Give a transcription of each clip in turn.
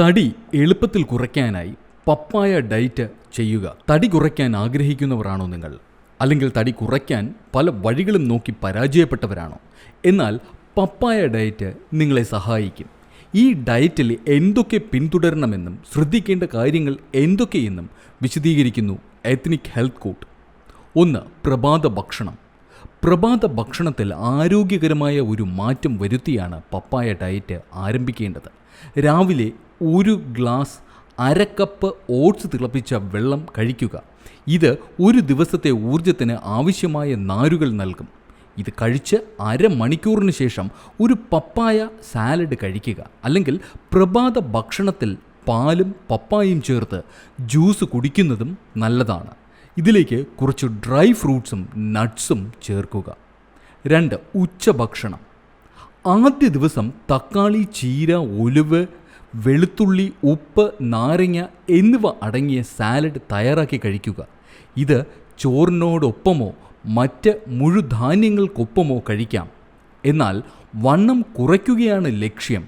തടി എളുപ്പത്തിൽ കുറയ്ക്കാനായി പപ്പായ ഡയറ്റ് ചെയ്യുക. തടി കുറയ്ക്കാൻ ആഗ്രഹിക്കുന്നവരാണോ നിങ്ങൾ? അല്ലെങ്കിൽ തടി കുറയ്ക്കാൻ പല വഴികളും നോക്കി പരാജയപ്പെട്ടവരാണോ? എന്നാൽ പപ്പായ ഡയറ്റ് നിങ്ങളെ സഹായിക്കും. ഈ ഡയറ്റിൽ എന്തൊക്കെ പിന്തുടരണമെന്നും ശ്രദ്ധിക്കേണ്ട കാര്യങ്ങൾ എന്തൊക്കെയെന്നും വിശദീകരിക്കുന്നു എത്നിക് ഹെൽത്ത് കോട്ട് ഒന്ന് പ്രഭാത ഭക്ഷണം. പ്രഭാത ഭക്ഷണത്തിൽ ആരോഗ്യകരമായ ഒരു മാറ്റം വരുത്തിയാണ് പപ്പായ ഡയറ്റ് ആരംഭിക്കേണ്ടത്. രാവിലെ ഒരു ഗ്ലാസ് അര കപ്പ് ഓട്സ് തിളപ്പിച്ച വെള്ളം കഴിക്കുക. ഇത് ഒരു ദിവസത്തെ ഊർജത്തിന് ആവശ്യമായ നാരുകൾ നൽകും. ഇത് കഴിച്ച് അരമണിക്കൂറിന് ശേഷം ഒരു പപ്പായ സാലഡ് കഴിക്കുക. അല്ലെങ്കിൽ പ്രഭാത ഭക്ഷണത്തിൽ പാലും പപ്പായയും ചേർത്ത് ജ്യൂസ് കുടിക്കുന്നതും നല്ലതാണ്. ഇതിലേക്ക് കുറച്ച് ഡ്രൈ ഫ്രൂട്ട്സും നട്ട്സും ചേർക്കുക. രണ്ട് ഉച്ചഭക്ഷണം. ആദ്യ ദിവസം തക്കാളി ചീര ഒലിവ് വെളുത്തുള്ളി ഉപ്പ് നാരങ്ങ എന്നിവ അടങ്ങിയ സാലഡ് തയ്യാറാക്കി കഴിക്കുക. ഇത് ചോറിനോടൊപ്പമോ മറ്റ് മുഴുധാന്യങ്ങൾക്കൊപ്പമോ കഴിക്കാം. എന്നാൽ വണ്ണം കുറയ്ക്കുകയാണ് ലക്ഷ്യം.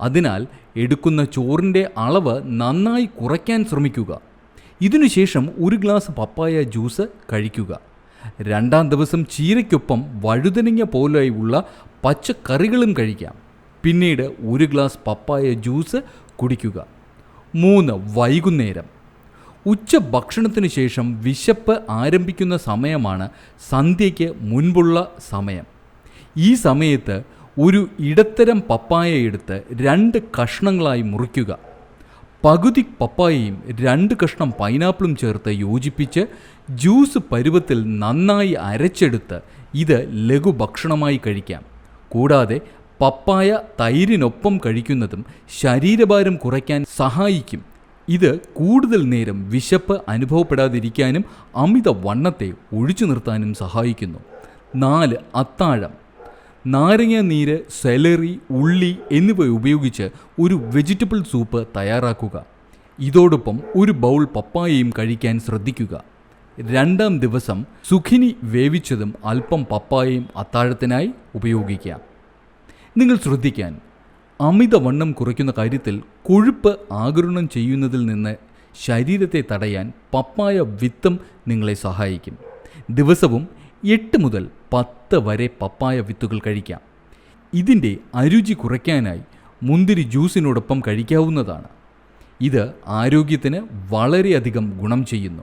അതിനാൽ എടുക്കുന്ന ചോറിന്റെ അളവ് നന്നായി കുറയ്ക്കാൻ ശ്രമിക്കുക. ഇതിനുശേഷം ഒരു ഗ്ലാസ് പപ്പായ ജ്യൂസ് കഴിക്കുക. രണ്ടാം ദിവസം ചീരയ്ക്കൊപ്പം വഴുതനങ്ങ പോലെയുള്ള പച്ചക്കറികളും കഴിക്കാം. പിന്നീട് ഒരു ഗ്ലാസ് പപ്പായ ജ്യൂസ് കുടിക്കുക. മൂന്ന് വൈകുന്നേരം. ഉച്ച ഭക്ഷണത്തിന് ശേഷം വിശപ്പ് ആരംഭിക്കുന്ന സമയമാണ് സന്ധ്യയ്ക്ക് മുൻപുള്ള സമയം. ഈ സമയത്ത് ഒരു ഇടത്തരം പപ്പായ എടുത്ത് രണ്ട് കഷ്ണങ്ങളായി മുറിക്കുക. പകുതി പപ്പായയും രണ്ട് കഷ്ണം പൈനാപ്പിളും ചേർത്ത് യോജിപ്പിച്ച് ജ്യൂസ് പരുവത്തിൽ നന്നായി അരച്ചെടുത്ത് ഇത് ലഘുഭക്ഷണമായി കഴിക്കാം. കൂടാതെ പപ്പായ തൈരിനൊപ്പം കഴിക്കുന്നതും ശരീരഭാരം കുറയ്ക്കാൻ സഹായിക്കും. ഇത് കൂടുതൽ നേരം വിശപ്പ് അനുഭവപ്പെടാതിരിക്കാനും അമിത വണ്ണത്തെ ഒഴിച്ചു നിർത്താനും സഹായിക്കുന്നു. നാല് അത്താഴം. നാരങ്ങ നീര് സെലറി ഉള്ളി എന്നിവ ഉപയോഗിച്ച് ഒരു വെജിറ്റബിൾ സൂപ്പ് തയ്യാറാക്കുക. ഇതോടൊപ്പം ഒരു ബൗൾ പപ്പായയും കഴിക്കാൻ ശ്രദ്ധിക്കുക. രണ്ടാം ദിവസം സുഖിനി വേവിച്ചതും അല്പം പപ്പായയും അത്താഴത്തിനായി ഉപയോഗിക്കാം. നിങ്ങൾ ശ്രദ്ധിക്കാൻ. അമിതവണ്ണം കുറയ്ക്കുന്ന കാര്യത്തിൽ കൊഴുപ്പ് ആകരണം ചെയ്യുന്നതിൽ നിന്ന് ശരീരത്തെ തടയാൻ പപ്പായ വിത്തം നിങ്ങളെ സഹായിക്കും. ദിവസവും എട്ട് മുതൽ പത്ത് വരെ പപ്പായ വിത്തുകൾ കഴിക്കാം. ഇതിന്റെ അരുചി കുറയ്ക്കാനായി മുന്തിരി ജ്യൂസിനോടൊപ്പം കഴിക്കാവുന്നതാണ്. ഇത് ആരോഗ്യത്തിന് വളരെയധികം ഗുണം ചെയ്യുന്നു.